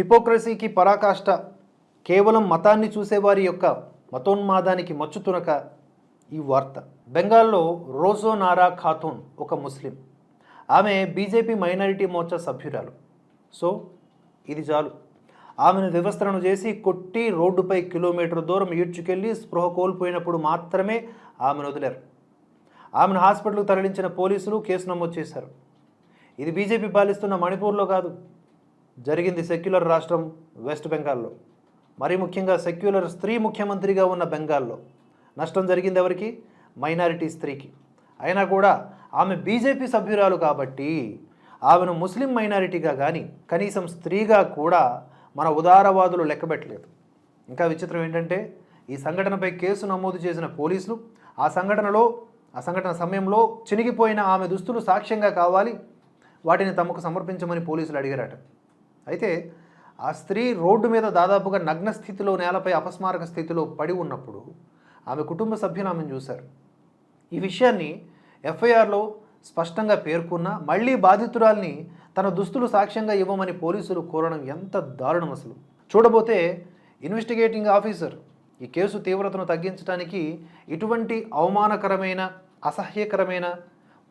హిపోక్రసీకి పరాకాష్ట కేవలం మతాన్ని చూసేవారి యొక్క మతోన్మాదానికి మచ్చుతునక ఈ వార్త. బెంగాల్లో రోజో నారా ఖాతూన్ ఒక ముస్లిం. ఆమె బీజేపీ మైనారిటీ మోర్చా సభ్యురాలు. సో ఇది చాలు. ఆమెను వ్యవస్థలను చేసి కొట్టి రోడ్డుపై కిలోమీటర్ దూరం ఈడ్చుకెళ్ళి స్పృహ కోల్పోయినప్పుడు మాత్రమే ఆమెను వదిలారు. ఆమెను హాస్పిటల్కు తరలించిన పోలీసులు కేసు నమోదు చేశారు. ఇది బీజేపీ పాలిస్తున్న మణిపూర్లో కాదు. జరిగింది సెక్యులర్ రాష్ట్రం వెస్ట్ బెంగాల్లో. మరీ ముఖ్యంగా సెక్యులర్ స్త్రీ ముఖ్యమంత్రిగా ఉన్న బెంగాల్లో. నష్టం జరిగింది ఎవరికి? మైనారిటీ స్త్రీకి. అయినా కూడా ఆమె బీజేపీ సభ్యురాలు కాబట్టి ఆమెను ముస్లిం మైనారిటీగా కానీ కనీసం స్త్రీగా కూడా మన ఉదారవాదులు లెక్కబెట్టలేదు ఇంకా విచిత్రం ఏంటంటే ఈ సంఘటనపై కేసు నమోదు చేసిన పోలీసులు ఆ సంఘటనలో ఆ సంఘటన సమయంలో చినిగిపోయిన ఆమె దుస్తులు సాక్ష్యంగా కావాలి వాటిని తమకు సమర్పించమని పోలీసులు అడిగారట. అయితే ఆ స్త్రీ రోడ్డు మీద దాదాపుగా నగ్న స్థితిలో నేలపై అపస్మారక స్థితిలో పడి ఉన్నప్పుడు ఆమె కుటుంబ సభ్యులు ఆమెను చూశారు. ఈ విషయాన్ని ఎఫ్ఐఆర్లో స్పష్టంగా పేర్కొన్న మళ్ళీ బాధితురాల్ని తన దుస్తులు సాక్ష్యంగా ఇవ్వమని పోలీసులు కోరడం ఎంత దారుణం అసలు? చూడబోతే ఇన్వెస్టిగేటింగ్ ఆఫీసర్ ఈ కేసు తీవ్రతను తగ్గించడానికి ఇటువంటి అవమానకరమైన అసహ్యకరమైన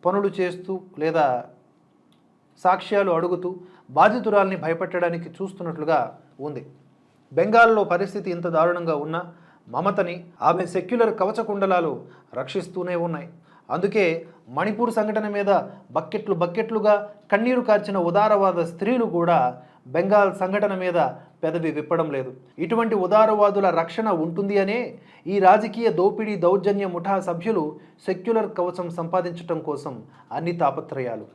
పనులు చేస్తూ లేదా సాక్ష్యాలు అడుగుతూ బాధితురాల్ని భయపెట్టడానికి చూస్తున్నట్లుగా ఉంది. బెంగాల్లో పరిస్థితి ఇంత దారుణంగా ఉన్న మమతని ఆమె సెక్యులర్ కవచకుండలాలు రక్షిస్తూనే ఉన్నాయి. అందుకే మణిపూర్ సంఘటన మీద బకెట్లు బకెట్లుగా కన్నీరు కార్చిన ఉదారవాద స్త్రీలు కూడా బెంగాల్ సంఘటన మీద పెదవి విప్పడం లేదు. ఇటువంటి ఉదారవాదుల రక్షణ ఉంటుంది అనే ఈ రాజకీయ దోపిడీ దౌర్జన్య ముఠా సభ్యులు సెక్యులర్ కవచం సంపాదించటం కోసం అన్ని తాపత్రయాలు.